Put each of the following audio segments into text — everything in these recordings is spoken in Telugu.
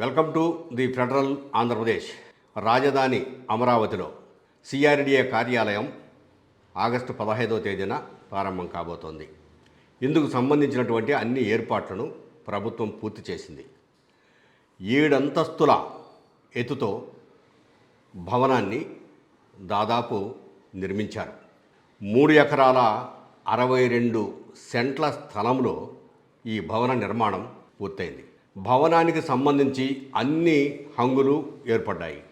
Welcome to the Federal Andhra Pradesh రాజధాని అమరావతిలో సిఆర్డిఏ కార్యాలయం ఆగస్టు పదహైదవ తేదీన ప్రారంభం కాబోతోంది. ఇందుకు సంబంధించినటువంటి అన్ని ఏర్పాట్లను ప్రభుత్వం పూర్తి చేసింది. ఏడంతస్తుల ఎత్తుతో భవనాన్ని దాదాపు నిర్మించారు. మూడు ఎకరాల అరవై రెండు సెంట్ల స్థలంలో ఈ భవన నిర్మాణం పూర్తయింది. భవనానికి సంబంధించి అన్ని హంగులు ఏర్పడ్డాయి.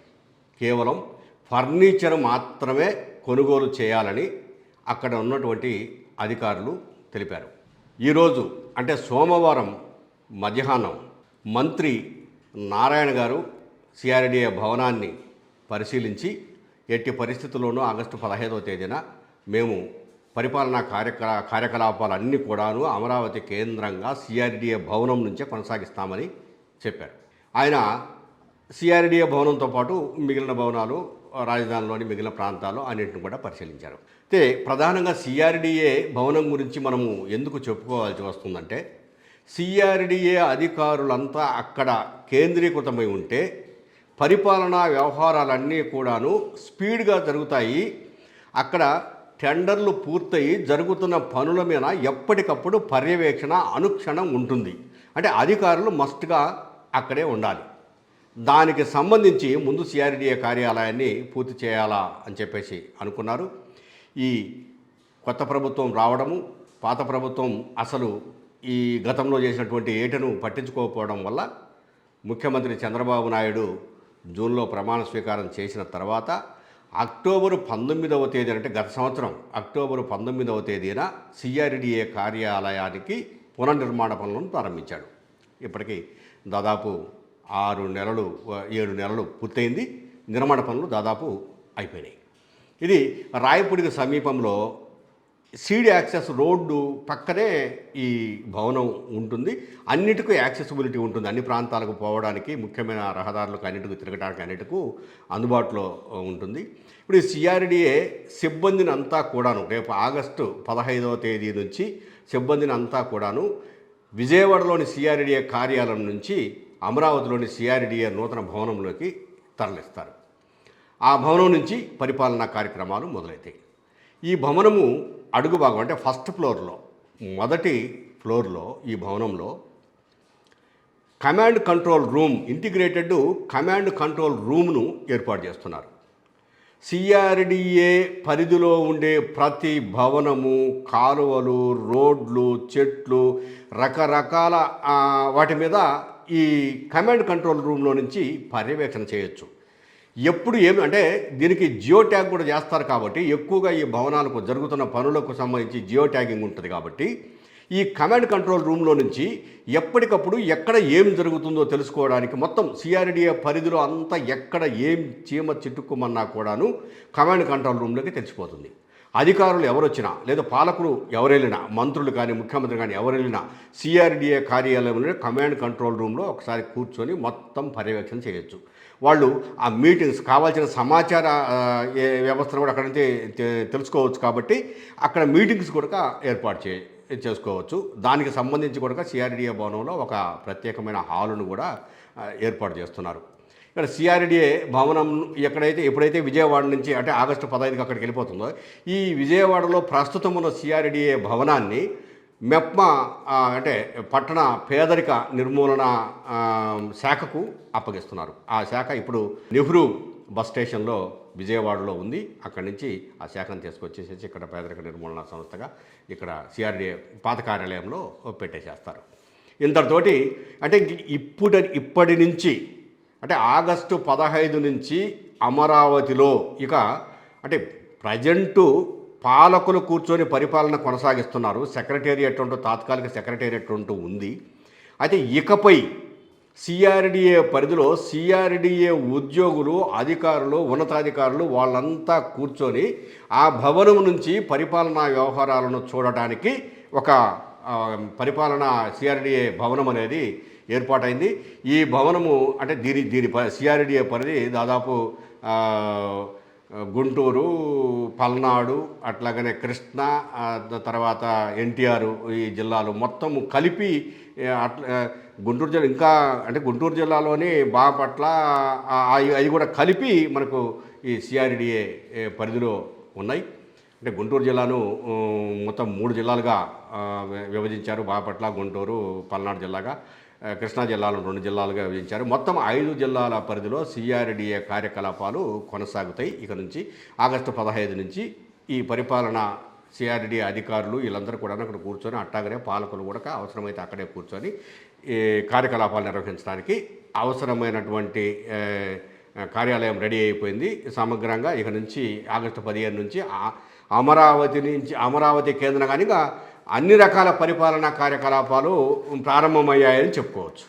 కేవలం ఫర్నిచర్ మాత్రమే కొనుగోలు చేయాలని అక్కడ ఉన్నటువంటి అధికారులు తెలిపారు. ఈరోజు అంటే సోమవారం మధ్యాహ్నం మంత్రి నారాయణ గారు సిఆర్డిఏ భవనాన్ని పరిశీలించి ఎట్టి పరిస్థితుల్లోనూ ఆగస్టు పదహైదవ తేదీన మేము పరిపాలనా కార్యకలా కార్యకలాపాలన్నీ కూడాను అమరావతి కేంద్రంగా సిఆర్డిఏ భవనం నుంచే కొనసాగిస్తామని చెప్పారు. ఆయన సిఆర్డిఏ భవనంతో పాటు మిగిలిన భవనాలు రాజధానిలోని మిగిలిన ప్రాంతాలు అన్నింటిని కూడా పరిశీలించారు. అయితే ప్రధానంగా సిఆర్డిఏ భవనం గురించి మనము ఎందుకు చెప్పుకోవాల్సి వస్తుందంటే సిఆర్డిఏ అధికారులంతా అక్కడ కేంద్రీకృతమై ఉంటే పరిపాలనా వ్యవహారాలన్నీ కూడాను స్పీడ్గా జరుగుతాయి. అక్కడ టెండర్లు పూర్తయి జరుగుతున్న పనుల మీద ఎప్పటికప్పుడు పర్యవేక్షణ అనుక్షణం ఉంటుంది. అంటే అధికారులు మస్ట్గా అక్కడే ఉండాలి. దానికి సంబంధించి ముందు సిఆర్డీఏ కార్యాలయాన్ని పూర్తి చేయాలా అని చెప్పేసి అనుకున్నారు. ఈ కొత్త ప్రభుత్వం రావడము పాత ప్రభుత్వం అసలు ఈ గతంలో చేసినటువంటి ఏటను పట్టించుకోకపోవడం వల్ల ముఖ్యమంత్రి చంద్రబాబు నాయుడు జూన్లో ప్రమాణ స్వీకారం చేసిన తర్వాత అక్టోబరు పంతొమ్మిదవ తేదీ అంటే గత సంవత్సరం అక్టోబరు పంతొమ్మిదవ తేదీన సిఆర్డిఏ కార్యాలయానికి పునర్నిర్మాణ పనులను ప్రారంభించాడు. ఇప్పటికీ దాదాపు ఆరు నెలలు ఏడు నెలలు పూర్తయింది. నిర్మాణ పనులు దాదాపు అయిపోయినాయి. ఇది రాయపూడికి సమీపంలో సీడ్ యాక్సెస్ రోడ్డు పక్కనే ఈ భవనం ఉంటుంది. అన్నిటికీ యాక్సెసిబిలిటీ ఉంటుంది. అన్ని ప్రాంతాలకు పోవడానికి ముఖ్యమైన రహదారులకు అన్నిటికీ తిరగడానికి అన్నిటికూ అందుబాటులో ఉంటుంది. ఇప్పుడు ఈ సిఆర్డిఏ సిబ్బందిని అంతా కూడాను రేపు ఆగస్టు పదహైదవ తేదీ నుంచి సిబ్బందిని అంతా కూడాను విజయవాడలోని సిఆర్డిఏ కార్యాలయం నుంచి అమరావతిలోని సిఆర్డిఏ నూతన భవనంలోకి తరలిస్తారు. ఆ భవనం నుంచి పరిపాలనా కార్యక్రమాలు మొదలవుతాయి ఈ భవనము అడుగు భాగం అంటే ఫస్ట్ ఫ్లోర్లో మొదటి ఫ్లోర్లో ఈ భవనంలో command control room integrated command control రూమ్ను ఏర్పాటు చేస్తున్నారు. సిఆర్డిఏ పరిధిలో ఉండే ప్రతి భవనము కాలువలు రోడ్లు చెట్లు రకరకాల వాటి మీద ఈ కమాండ్ కంట్రోల్ రూమ్లో నుంచి పర్యవేక్షణ చేయొచ్చు. ఎప్పుడు ఏమి అంటే దీనికి జియో ట్యాగ్ కూడా చేస్తారు కాబట్టి ఎక్కువగా ఈ భవనాలకు జరుగుతున్న పనులకు సంబంధించి జియో ట్యాగింగ్ ఉంటుంది కాబట్టి ఈ కమాండ్ కంట్రోల్ రూమ్లో నుంచి ఎప్పటికప్పుడు ఎక్కడ ఏం జరుగుతుందో తెలుసుకోవడానికి మొత్తం సిఆర్డిఏ పరిధిలో అంతా ఎక్కడ ఏం చీమ చిట్టుకోమన్నా కూడాను కమాండ్ కంట్రోల్ రూమ్లోకి తెలిసిపోతుంది. అధికారులు ఎవరొచ్చినా లేదా పాలకులు ఎవరెళ్ళినా మంత్రులు కానీ ముఖ్యమంత్రి కానీ ఎవరెళ్ళినా సిఆర్డిఏ కార్యాలయంలో కమాండ్ కంట్రోల్ రూమ్లో ఒకసారి కూర్చొని మొత్తం పర్యవేక్షణ చేయొచ్చు. వాళ్ళు ఆ మీటింగ్స్ కావాల్సిన సమాచార వ్యవస్థను కూడా అక్కడ నుంచి తెలుసుకోవచ్చు కాబట్టి అక్కడ మీటింగ్స్ కూడా ఏర్పాటు చే చేసుకోవచ్చు. దానికి సంబంధించి కూడా సిఆర్డిఏ భవనంలో ఒక ప్రత్యేకమైన హాలును కూడా ఏర్పాటు చేస్తున్నారు. ఇక్కడ సిఆర్డిఏ భవనం ఎక్కడైతే ఎప్పుడైతే విజయవాడ నుంచి అంటే ఆగస్టు పదహైదుకి అక్కడికి వెళ్ళిపోతుందో ఈ విజయవాడలో ప్రస్తుతం ఉన్న సిఆర్డిఏ భవనాన్ని మెప్మా అంటే పట్టణ పేదరిక నిర్మూలన శాఖకు అప్పగిస్తున్నారు. ఆ శాఖ ఇప్పుడు నెహ్రూ బస్ స్టేషన్లో విజయవాడలో ఉంది. అక్కడి నుంచి ఆ శాఖను తీసుకొచ్చేసేసి ఇక్కడ పేదరిక నిర్మూలన సంస్థగా ఇక్కడ సిఆర్డిఏ పాత కార్యాలయంలో పెట్టేసేస్తారు. ఇంతటితోటి అంటే ఇప్పుడు ఇప్పటి నుంచి అంటే ఆగస్టు పదహైదు నుంచి అమరావతిలో ఇక అంటే ప్రజెంటు పాలకులు కూర్చొని పరిపాలన కొనసాగిస్తున్నారు. సెక్రటేరియట్ అంటూ తాత్కాలిక సెక్రటేరియట్ అంటూ ఉంది. అయితే ఇకపై సిఆర్డిఏ పరిధిలో సిఆర్డిఏ ఉద్యోగులు అధికారులు ఉన్నతాధికారులు వాళ్ళంతా కూర్చొని ఆ భవనం నుంచి పరిపాలనా వ్యవహారాలను చూడటానికి ఒక పరిపాలన సిఆర్డిఏ భవనం అనేది ఏర్పాటైంది. ఈ భవనము అంటే దీని దీని సిఆర్డిఏ పరిధి దాదాపు గుంటూరు పల్నాడు అట్లాగనే కృష్ణ తర్వాత ఎన్టీఆర్ ఈ జిల్లాలు మొత్తం కలిపి అట్లా గుంటూరు జిల్లా ఇంకా అంటే గుంటూరు జిల్లాలోని బాపట్ల అవి కూడా కలిపి మనకు ఈ సిఆర్డిఏ పరిధిలో ఉన్నాయి. అంటే గుంటూరు జిల్లాను మొత్తం మూడు జిల్లాలుగా విభజించారు బాపట్ల గుంటూరు పల్నాడు జిల్లాగా. కృష్ణా జిల్లాలను రెండు జిల్లాలుగా విభజించారు. మొత్తం ఐదు జిల్లాల పరిధిలో సిఆర్డిఏ కార్యకలాపాలు కొనసాగుతాయి. ఇక నుంచి ఆగస్టు పదహైదు నుంచి ఈ పరిపాలన సిఆర్డి అధికారులు వీళ్ళందరూ కూడా అక్కడ కూర్చొని అట్టాగనే పాలకులు కూడా అవసరమైతే అక్కడే కూర్చొని ఈ కార్యకలాపాలు నిర్వహించడానికి అవసరమైనటువంటి కార్యాలయం రెడీ అయిపోయింది. సమగ్రంగా ఇక నుంచి ఆగస్టు పదిహేను నుంచి అమరావతి నుంచి అమరావతి కేంద్రంగానిగా అన్ని రకాల పరిపాలనా కార్యకలాపాలు ప్రారంభమయ్యాయని చెప్పుకోవచ్చు.